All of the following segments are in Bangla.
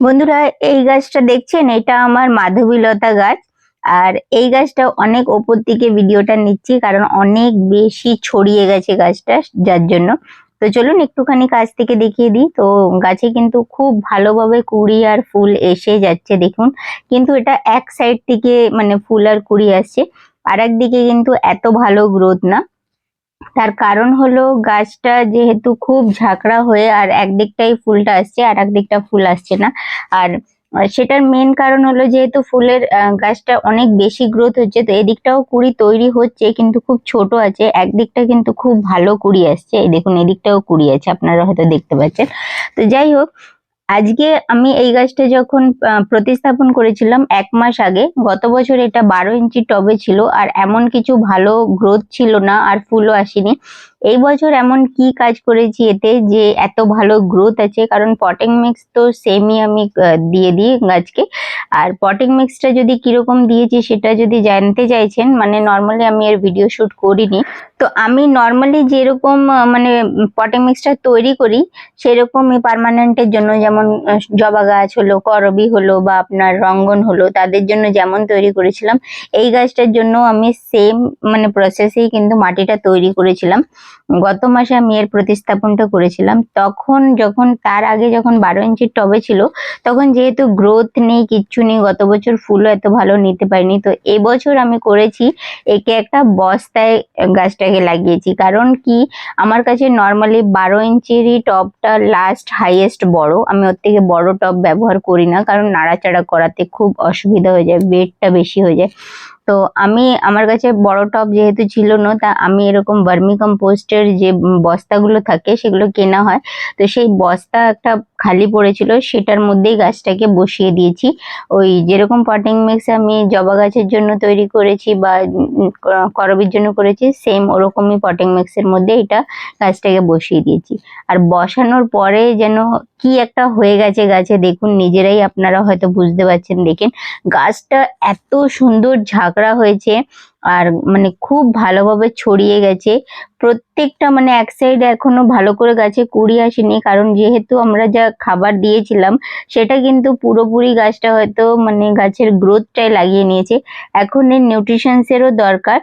বন্ধুরা, এই গাছটা দেখছেন? এটা আমার মাধবীলতা গাছ। আর এই গাছটা অনেক ওপর থেকে ভিডিওটা নিচ্ছি, কারণ অনেক বেশি ছড়িয়ে গেছে গাছটা, যার জন্য। তো চলুন একটুখানি কাছ থেকে দেখিয়ে দিই। তো গাছে কিন্তু খুব ভালোভাবে কুড়ি আর ফুল এসে যাচ্ছে, দেখুন। কিন্তু এটা এক সাইড থেকে মানে ফুল আর কুড়ি আসছে। আর একদিকে কিন্তু এত ভালো গ্রোথ না। তার কারণ হলো গাছটা যেহেতু খুব ঝাঁকড়া হয়ে আর একদিকটাই ফুলটা আসছে আর একদিকটা ফুল আসছে না। আর সেটার মেন কারণ হলো যেহেতু ফুলের গাছটা অনেক বেশি গ্রোথ হচ্ছে, তো এদিকটাও কুড়ি তৈরি হচ্ছে, কিন্তু খুব ছোট আছে। একদিকটা কিন্তু খুব ভালো কুড়ি আসছে। এই দেখুন, এদিকটাও কুড়ি আছে, আপনারা হয়তো দেখতে পাচ্ছেন। তো যাই হোক আজকে আমি এই গাছটা যখন প্রতিস্থাপন করেছিলাম এক মাস আগে, গত বছর এটা বারো ইঞ্চি টবে ছিল আর এমন কিছু ভালো গ্রোথ ছিল না আর ফুলও আসেনি। এই বছর এমন কি কাজ করেছি এতে যে এত ভালো গ্রোথ আছে? কারণ পটিং মিক্স তো সেমই আমি দিয়ে দিই গাছকে। আর পটিং মিক্সটা যদি কীরকম দিয়েছি সেটা যদি জানতে চাইছেন মানে নর্মালি আমি এর ভিডিও শুট করিনি। তো আমি নর্মালি যেরকম মানে পটিং মিক্সটা তৈরি করি, সেরকমই পার্মানেন্টের জন্য যেমন জবা গাছ হলো, করবি হলো বা আপনার রঙ্গন হলো, তাদের জন্য যেমন তৈরি করেছিলাম, এই গাছটার জন্য আমি সেম মানে প্রসেসেই কিন্তু মাটিটা তৈরি করেছিলাম। গত মাসে আমি এর প্রতিস্থাপনটা করেছিলাম। তখন যখন, তার আগে যখন বারো ইঞ্চির টবে ছিল, তখন যেহেতু গ্রোথ নেই, কিচ্ছু নেই, গত বছর ফুলও এত ভালো নিতে পারিনি, তো এবছর আমি করেছি একে একটা বস্তায় গাছটাকে লাগিয়েছি। কারণ কি? আমার কাছে নর্মালি বারো ইঞ্চিরই টবটা লাস্ট হাইয়েস্ট বড়। আমি ওর থেকে বড় টব ব্যবহার করি না, কারণ নাড়াচাড়া করাতে খুব অসুবিধা হয়ে যায় ওয়েটটা বেশি হয়ে যায়। তো আমি, আমার কাছে বড় টব যেহেতু ছিল না, তা আমি এরকম ভার্মি কম্পোস্টের যে বস্তাগুলো থাকে সেগুলো কেনা হয়। তো সেই বস্তা একটা খালি পড়েছিল, সেটার মধ্যেই গাছটাকে বসিয়ে দিয়েছি। ওই যেরকম পটিং মিক্স আমি জবা গাছের জন্য তৈরি করেছি বা করবির জন্য করেছি সেম ওরকমই পটিং মিক্সের মধ্যে এটা গাছটাকে বসিয়ে দিয়েছি। আর বসানোর পরে যেন কি একটা হয়ে গেছে গাছে? দেখুন, নিজেরাই আপনারা হয়তো বুঝতে পারছেন। দেখেন, গাছটা এত সুন্দর ঝাঁকড়া হয়েছে আর মানে খুব ভালোভাবে ছড়িয়ে গেছে। প্রত্যেকটা মানে এক সাইড এখনও ভালো করে গাছে কুড়ি আসেনি। কারণ যেহেতু আমরা যা খাবার দিয়েছিলাম, সেটা কিন্তু পুরোপুরি গাছটা হয়তো মানে গাছের গ্রোথটাই লাগিয়ে নিয়েছে। এখন এর নিউট্রিশনস এরও দরকার।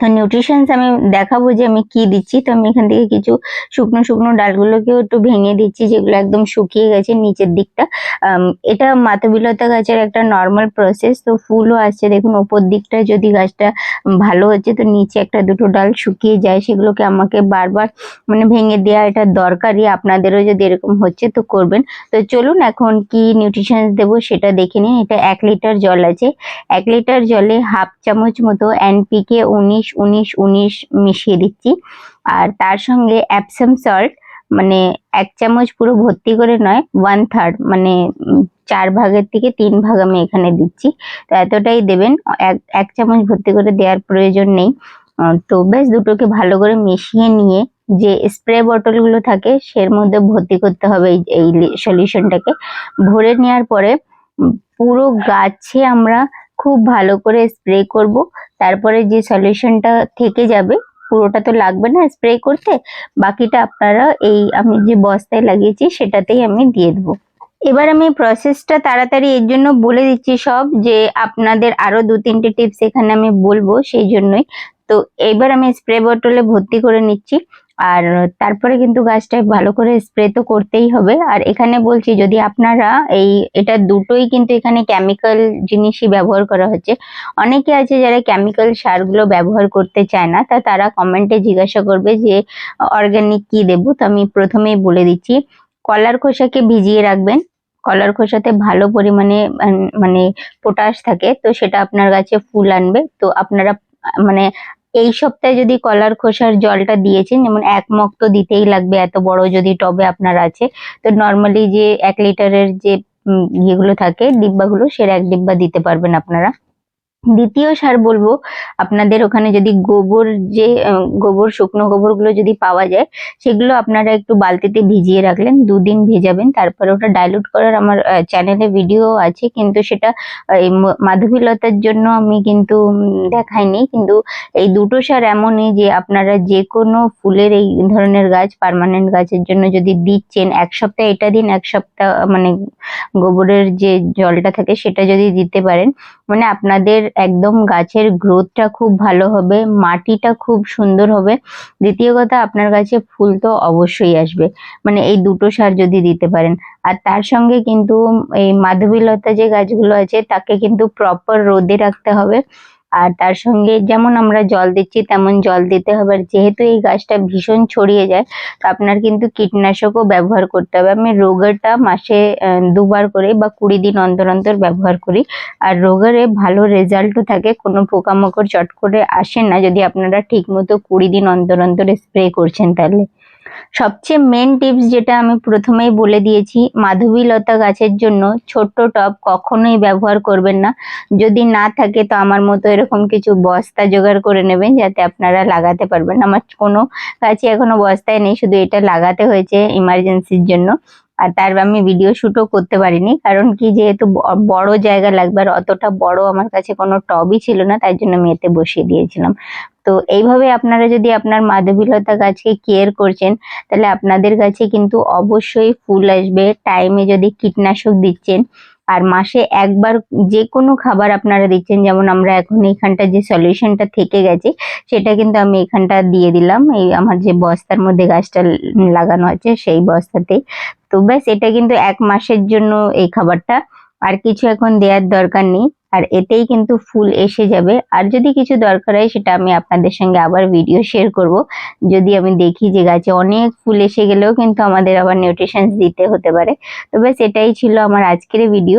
তো নিউট্রিশনস আমি দেখাবো যে আমি কি দিচ্ছি। তো আমি এখান থেকে কিছু শুকনো শুকনো ডালগুলোকেও একটু ভেঙে দিচ্ছি, যেগুলো একদম শুকিয়ে গেছে নিচের দিকটা। এটা মাতবিলতা গাছের একটা নর্মাল প্রসেস তো ফুলও আসছে। দেখুন, ওপর দিকটা যদি গাছটা ভালো হচ্ছে, তো নিচে একটা দুটো ডাল শুকিয়ে যায়, সেগুলোকে আমাকে বারবার মানে ভেঙে দেওয়া এটা দরকারই। আপনাদেরও যদি এরকম হচ্ছে, তো করবেন। তো চলুন এখন কি নিউট্রিশনস দেবো সেটা দেখে নিন এটা এক লিটার জল আছে। এক লিটার জলে হাফ চামচ মতো এনপিকে উনিশ উনিশ উনিশ উনিশ মিশিয়ে দিচ্ছি। আর তার সঙ্গে অ্যাপসাম সল্ট মানে এক চামচ পুরো ভর্তি করে নয় ওয়ান থার্ড মানে চার ভাগের থেকে তিন ভাগ আমি এখানে দিচ্ছি। তো এতটাই দেবেন, এক এক চামচ ভর্তি করে দেওয়ার প্রয়োজন নেই। তো বেশ দুটোকে ভালো করে মিশিয়ে নিয়ে যে স্প্রে বটলগুলো থাকে, সের মধ্যে ভর্তি করতে হবে এই এই সলিউশনটাকে ভরে নেওয়ার পরে পুরো গাছে আমরা খুব ভালো করে স্প্রে করব। তারপরে যে সলিউশনটা থেকে যাবে, পুরোটা তো লাগবে না স্প্রে করতে, বাকিটা আপনারা এই আমি যে বস্তায় লাগিয়েছি সেটাতেই আমি দিয়ে দেবো। এবার আমি প্রসেসটা তাড়াতাড়ি এর জন্য বলে দিচ্ছি সব যে আপনাদের আরও দু তিনটে টিপস এখানে আমি বলব সেই জন্যই। তো এবার আমি স্প্রে বোতলে ভর্তি করে নিচ্ছি। আর তারপরে কিন্তু গাছটায় ভালো করে স্প্রে তো করতেই হবে। আর এখানে বলছি, যদি আপনারা এই, এটা দুটোই কিন্তু এখানে কেমিক্যাল জিনিসই ব্যবহার করা হচ্ছে। অনেকে আছে যারা কেমিক্যাল সারগুলো ব্যবহার করতে চায় না, তা তারা কমেন্টে জিজ্ঞাসা করবে যে অর্গানিক কি দেবো? তো আমি প্রথমেই বলে দিচ্ছি, কলার খোসাকে ভিজিয়ে রাখবেন। কলার খোসাতে ভালো পরিমাণে মানে পটাশ থাকে, তো সেটা আপনার গাছে ফুল আনবে। তো আপনারা মানে এই সপ্তাহে যদি কলার খোসার জলটা দিয়েছেন, যেমন এক মগ তো দিতেই লাগবে, এত বড় যদি টবে আপনার আছে, তো নর্মালি যে এক লিটারের যে ইয়েগুলো থাকে, ডিব্বাগুলো সের এক ডিব্বা দিতে পারবেন আপনারা। দ্বিতীয় সার বলব, আপনাদের ওখানে যদি গোবর যে গোবর, শুকনো গোবরগুলো যদি পাওয়া যায়, সেগুলো আপনারা একটু বালতিতে ভিজিয়ে রাখলেন, দুদিন ভেজাবেন, তারপরে ওটা ডাইলুট করার আমার চ্যানেলে ভিডিও আছে, কিন্তু সেটা মাধবীলতার জন্য আমি কিন্তু দেখাইনি, কিন্তু এই দুটো সার এমনই যে, আপনারা যে কোনো ফুলের এই ধরনের গাছ পার্মানেন্ট গাছের জন্য যদি দিচ্ছেন, এক সপ্তাহ এটা দিন, এক সপ্তাহ মানে গোবরের যে জলটা থাকে, সেটা যদি দিতে পারেন মানে আপনাদের একদম গাছের গ্রোথটা খুব ভালো হবে, মাটিটা খুব সুন্দর হবে। দ্বিতীয় কথা, আপনার গাছে ফুল তো অবশ্যই আসবে। মানে এই দুটো সার যদি দিতে পারেন। আর তার সঙ্গে কিন্তু এই মাধবীলতা যে গাছগুলো আছে, তাকে কিন্তু প্রপার রোদে রাখতে হবে। আর তার সঙ্গে যেমন আমরা জল দিচ্ছি, তেমন জল দিতে হবে। আর যেহেতু এই গাছটা ভীষণ ছড়িয়ে যায়, তো আপনার কিন্তু কীটনাশকও ব্যবহার করতে হবে। আমি রোগারটা মাসে দুবার করে বা কুড়ি দিন অন্তর অন্তর ব্যবহার করি। আর রোগারে ভালো রেজাল্টও থাকে, কোনো পোকামাকড় চট করে আসে না। যদি আপনারা ঠিক মতো কুড়ি দিন অন্তর অন্তর স্প্রে করছেন তাহলে। সবচেয়ে মেন টিপস যেটা আমি প্রথমেই বলে দিয়েছি, মাধবীলতা গাছের জন্য ছোট্ট টব কখনোই ব্যবহার করবেন না। যদি না থাকে তো আমার মতো এরকম কিছু বস্তা জোগাড় করে নেবেন যাতে আপনারা লাগাতে পারবেন। আমার কোনো গাছই এখনও বস্তায় নেই, শুধু এটা লাগাতে হয়েছে ইমার্জেন্সির জন্য। আর তার আমি ভিডিও শুটও করতে পারিনি। কারণ কি, যেহেতু বড় জায়গা লাগবে আর অতটা বড় আমার কাছে কোনো টবই ছিল না, তাই জন্য আমি এতে বসিয়ে দিয়েছিলাম। তো এইভাবে আপনারা যদি আপনার মাধবীলতা গাছকে কেয়ার করছেন, তাহলে আপনাদের কাছে কিন্তু অবশ্যই ফুল আসবে। টাইমে যদি কীটনাশক দিচ্ছেন আর মাসে একবার যে কোনো খাবার আপনারা দিচ্ছেন, যেমন আমরা এখন এইখানটা যে সলিউশনটা থেকে গেছে, সেটা কিন্তু আমি এখানটা দিয়ে দিলাম। এই আমার যে বস্তার মধ্যে গাছটা লাগানো আছে, সেই বস্তাতেই। তো ব্যাস, এটা কিন্তু এক মাসের জন্য এই খাবারটা। আর কিছু এখন দেওয়ার দরকার নেই। আর এতেই কিন্তু ফুল এসে যাবে। আর যদি কিছু দরকার হয়, সেটা আমি আপনাদের সঙ্গে আবার ভিডিও শেয়ার করব। যদি আমি দেখি যে গাছে অনেক ফুল এসে গেলেও কিন্তু আমাদের আবার নিউট্রিশন দিতে হতে পারে। তো ব্যাস, এটাই ছিল আমার আজকের ভিডিও